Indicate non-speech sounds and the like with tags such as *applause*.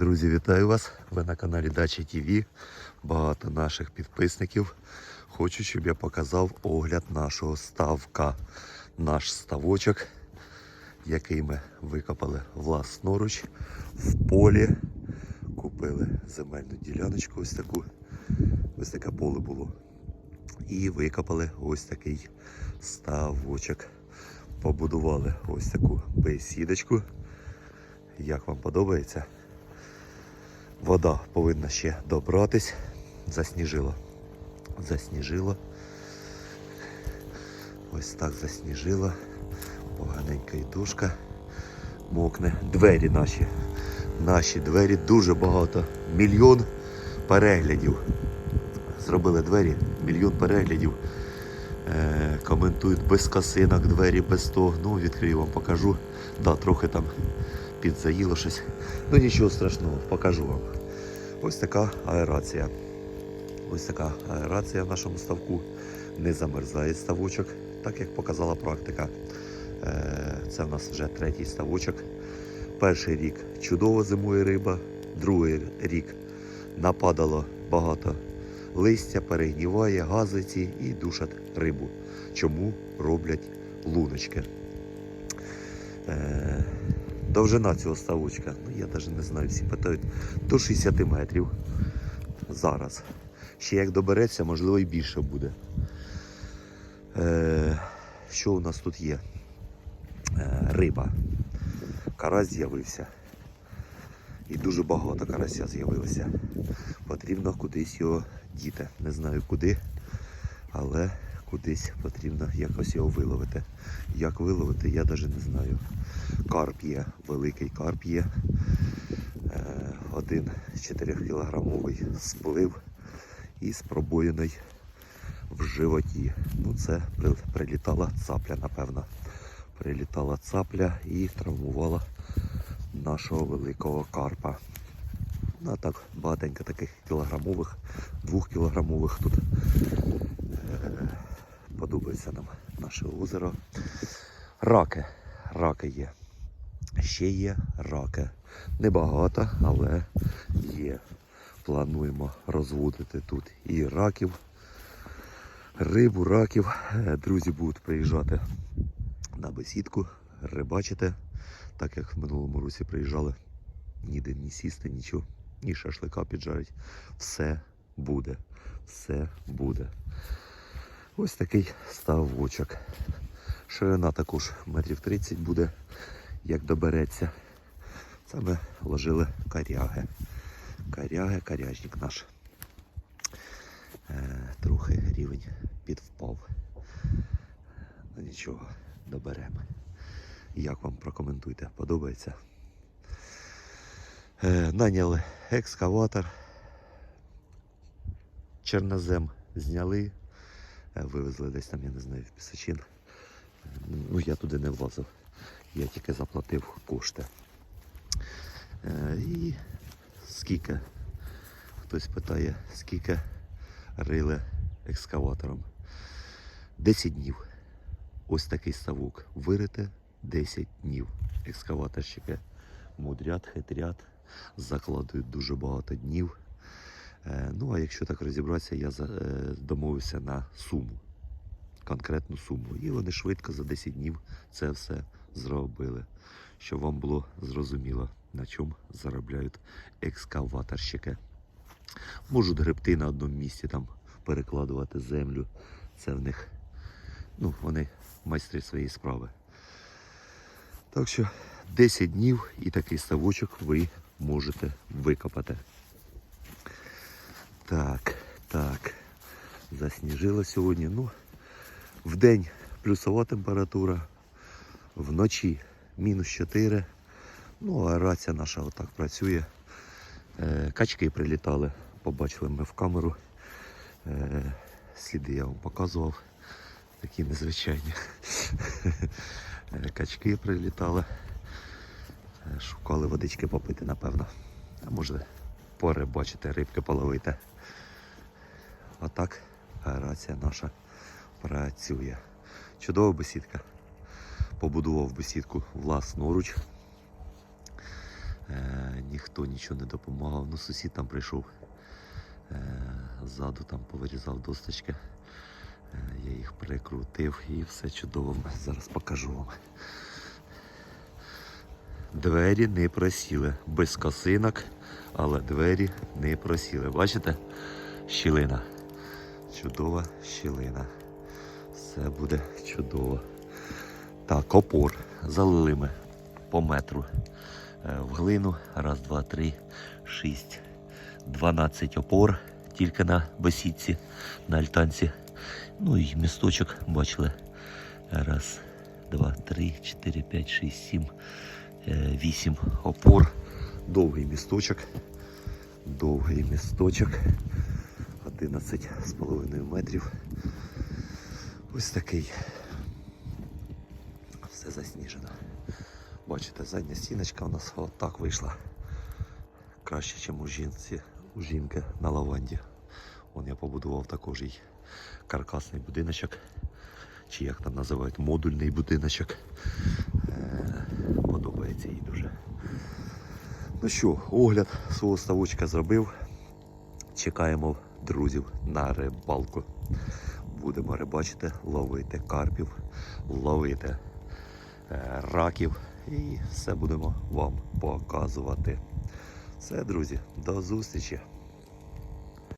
Друзі, вітаю вас! Ви на каналі Дача ТВ. Багато наших підписників. Хочу, щоб я показав огляд нашого ставка. Наш ставочок, який ми викопали власноруч в полі. Купили земельну діляночку, ось таку. Ось таке поле було. І викопали ось такий ставочок. Побудували ось таку бесідочку. Як вам подобається? Вода повинна ще добратись. Засніжило. Засніжило. Ось так засніжило. Поганенька і дужка. Мокне. Двері наші. Наші двері дуже багато. Мільйон переглядів. Зробили двері, мільйон переглядів. Е, коментують без косинок, двері без того. Ну, відкрию вам, покажу. Да, трохи там підзаїло щось. Ну нічого страшного, покажу вам. Ось така аерація. Ось така аерація в нашому ставку. Не замерзає ставочок, так як показала практика. Е, Це в нас вже третій ставочок. Перший рік чудово зимує риба, другий рік нападало багато листя, перегніває, газиці і душать рибу. Чому роблять луночки? Довжина цього ставочка, ну я навіть не знаю, всі питають, до 60 метрів зараз. Ще як добереться, можливо і більше буде. Е, що у нас тут є? Е, риба. Карась з'явився. І дуже багато карася з'явилося. Потрібно кудись його діти. Не знаю куди, але кудись потрібно якось його виловити. Як виловити, я навіть не знаю. Карп є, великий карп є. Е, Один 4 кілограмовий сплив із пробоїною в животі. Ну це прилітала цапля, напевно. Прилітала цапля і травмувала нашого великого карпа. Ну, а так, багатенько таких кілограмових, двохкілограмових тут. Подобається нам наше озеро. Раки. Раки є. Ще є раки. Небагато, але є. Плануємо розводити тут і раків, рибу, раків. Е, Друзі будуть приїжджати на бесідку, рибачити, так як в минулому році приїжджали. Ніде ні сісти, нічого, ні шашлика піджарить. Все буде. Все буде. Ось такий ставочок. Ширина також метрів 30 буде, як добереться. Це ми ложили коряги. Коряги, корячник наш. Е, трохи рівень підвпав. Ну нічого, доберемо. Як вам прокоментуйте, подобається? Е, наняли екскаватор. Чернозем зняли, вивезли десь там, я не знаю, в Пісачин. Ну, я туди не влазив. Я тільки заплатив кошти. Е, і скільки? Хтось питає, скільки рили екскаватором. 10 днів. Ось такий ставок. Вирите 10 днів. Екскаваторщики мудрят, хитрят, закладують дуже багато днів. Е, ну, а якщо так розібратися, я е, домовився на суму. Конкретну суму. І вони швидко за 10 днів це все зробили. Щоб вам було зрозуміло, на чому заробляють екскаваторщики. Можуть гребти на одному місці, там перекладувати землю. Це в них, ну, вони майстри своєї справи. Так що 10 днів і такий ставочок ви можете викопати. Так, так. Засніжило сьогодні. Ну, в день плюсова температура, вночі мінус 4. Ну, а рація наша отак працює. Е, качки прилітали, побачили ми в камеру. Е, сліди я вам показував. Такі незвичайні. *laughs* Е, Качки прилітали. Шукали водички попити, напевно. А може порибачити, рибки половити. А так аерація наша працює. Чудова бесідка. Побудував бесідку власноруч. Е, ніхто нічого не допомагав. Ну, сусід там прийшов. Е, ззаду там повирізав досточки. Е, я їх прикрутив і все чудово. Зараз покажу вам. Двері не просіли. Без косинок, але двері не просіли. Бачите? Щілина. Чудова щілина. Все буде чудово. Так, опор. Залили ми по метру е, в глину. Раз, два, три, шість. 12 опор тільки на бесідці, на альтанці. Ну і місточок бачили. Раз, два, три, чотири, п'ять, шість, сім, е, вісім опор. Довгий місточок. Довгий місточок. 11 з половиною метрів. Ось такий. Все засніжено. Бачите, задня стіночка у нас отак вийшла. Краще, ніж у жінці, у жінки на лаванді. Вон я побудував також і каркасний будиночок. Чи як там називають, модульний будиночок. Е, Подобається їй дуже. Ну що, огляд свого ставочка зробив. Чекаємо друзів на рибалку. Будемо рибачити, ловити карпів, ловити е, раків і все будемо вам показувати. Все, друзі, до зустрічі!